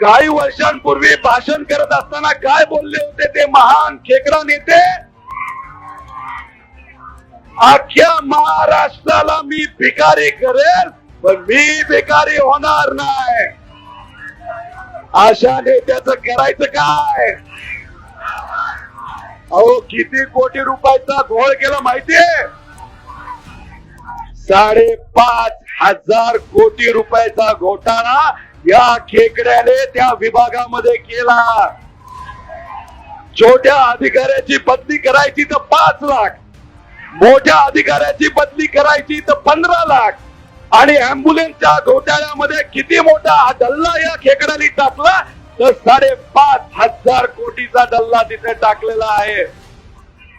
काही वर्षांपूर्वी भाषण करत असताना काय बोलले होते ते महान खेकरा नेते? अख्ख्या महाराष्ट्राला मी भिकारी करेल पण मी भिकारी होणार नाही. अशा नेत्याचं करायचं काय? अहो किती कोटी रुपयाचा घोळ केला माहितीये? साडेपाच हजार कोटी रुपयाचा घोटाळा या खेकड्याने त्या विभागामध्ये केला. छोट्या अधिकाऱ्याची बदली करायची तर पाच लाख मोठ्या अधिकाऱ्याची बदली करायची तर पंधरा लाख. आणि अँब्युलन्सच्या घोटाळ्यामध्ये किती मोठा हा डल्ला या खेकड्याने टाकला तर साडेपाच हजार कोटीचा डल्ला तिथे टाकलेला आहे.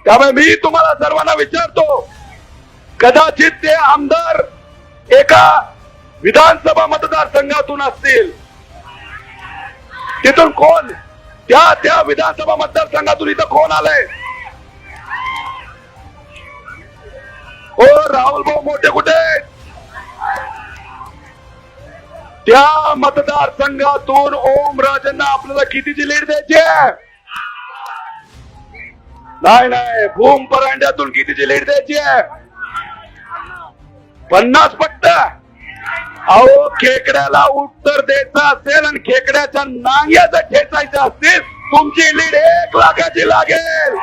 त्यामुळे मी तुम्हाला सर्वांना विचारतो कदाचित ते आमदार एका विधानसभा मतदारसंघातून असतील. तिथून कोण? त्या त्या विधानसभा मतदारसंघातून इथं कोण आलंय? हो राहुल भाऊ मोठे कुठे त्या मतदारसंघातून ओम राजांना आपल्याला कितीची लीड द्यायची आहे? नाही नाही भूम परांड्यातून कितीची लीड द्यायची आहे? पन्नास पट्ट अहो खेकड्याला उत्तर द्यायचं असेल आणि खेकड्याच्या नांग्या जर ठेचायच्या असतील तुमची लीड एक लाखाची लागेल.